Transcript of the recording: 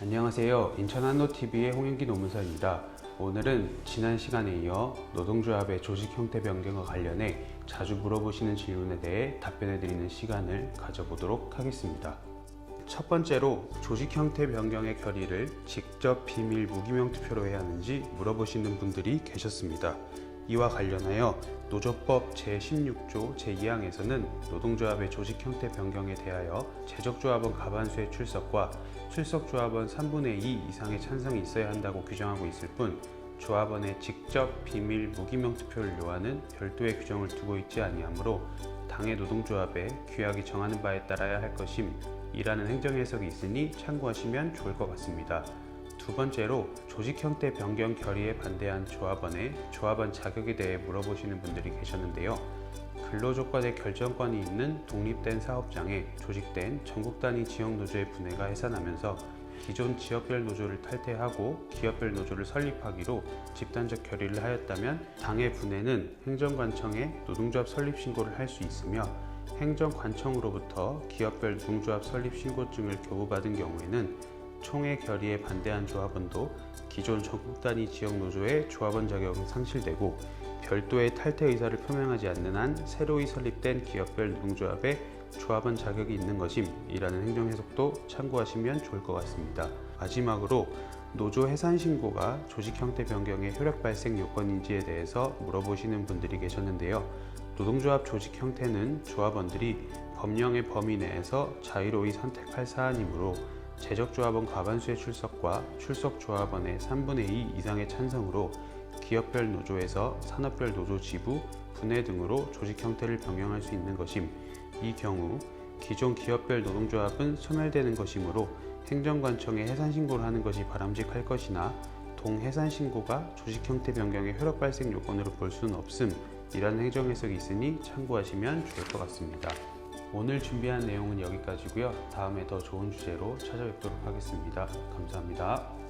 안녕하세요. 인천 한노TV의 홍영기 노무사입니다. 오늘은 지난 시간에 이어 노동조합의 조직 형태 변경과 관련해 자주 물어보시는 질문에 대해 답변해 드리는 시간을 가져보도록 하겠습니다. 첫 번째로 조직 형태 변경의 결의를 직접 비밀 무기명 투표로 해야 하는지 물어보시는 분들이 계셨습니다. 이와 관련하여 노조법 제16조 제2항에서는 노동조합의 조직 형태 변경에 대하여 재적조합원 과반수의 출석과 출석조합원 3분의 2 이상의 찬성이 있어야 한다고 규정하고 있을 뿐 조합원의 직접 비밀 무기명 투표를 요하는 별도의 규정을 두고 있지 아니하므로 당의 노동조합의 규약이 정하는 바에 따라야 할 것임 이라는 행정 해석이 있으니 참고하시면 좋을 것 같습니다. 두 번째로 조직 형태 변경 결의에 반대한 조합원의 조합원 자격에 대해 물어보시는 분들이 계셨는데요. 근로조건의 결정권이 있는 독립된 사업장에 조직된 전국 단위 지역 노조의 분해가 해산하면서 기존 지역별 노조를 탈퇴하고 기업별 노조를 설립하기로 집단적 결의를 하였다면 당의 분해는 행정관청에 노동조합 설립 신고를 할 수 있으며 행정관청으로부터 기업별 노동조합 설립 신고증을 교부받은 경우에는 총회 결의에 반대한 조합원도 기존 전국 단위 지역 노조의 조합원 자격이 상실되고 별도의 탈퇴 의사를 표명하지 않는 한 새로이 설립된 기업별 노동조합에 조합원 자격이 있는 것임이라는 행정 해석도 참고하시면 좋을 것 같습니다. 마지막으로 노조 해산 신고가 조직 형태 변경의 효력 발생 요건인지에 대해서 물어보시는 분들이 계셨는데요. 노동조합 조직 형태는 조합원들이 법령의 범위 내에서 자유로이 선택할 사안이므로 재적조합원 과반수의 출석과 출석 조합원의 3분의 2 이상의 찬성으로 기업별 노조에서 산업별 노조 지부, 분해 등으로 조직 형태를 변경할 수 있는 것임. 이 경우 기존 기업별 노동조합은 소멸되는 것이므로 행정관청에 해산 신고를 하는 것이 바람직할 것이나 동해산 신고가 조직 형태 변경의 효력 발생 요건으로 볼 수는 없음. 이라는 행정 해석이 있으니 참고하시면 좋을 것 같습니다. 오늘 준비한 내용은 여기까지고요. 다음에 더 좋은 주제로 찾아뵙도록 하겠습니다. 감사합니다.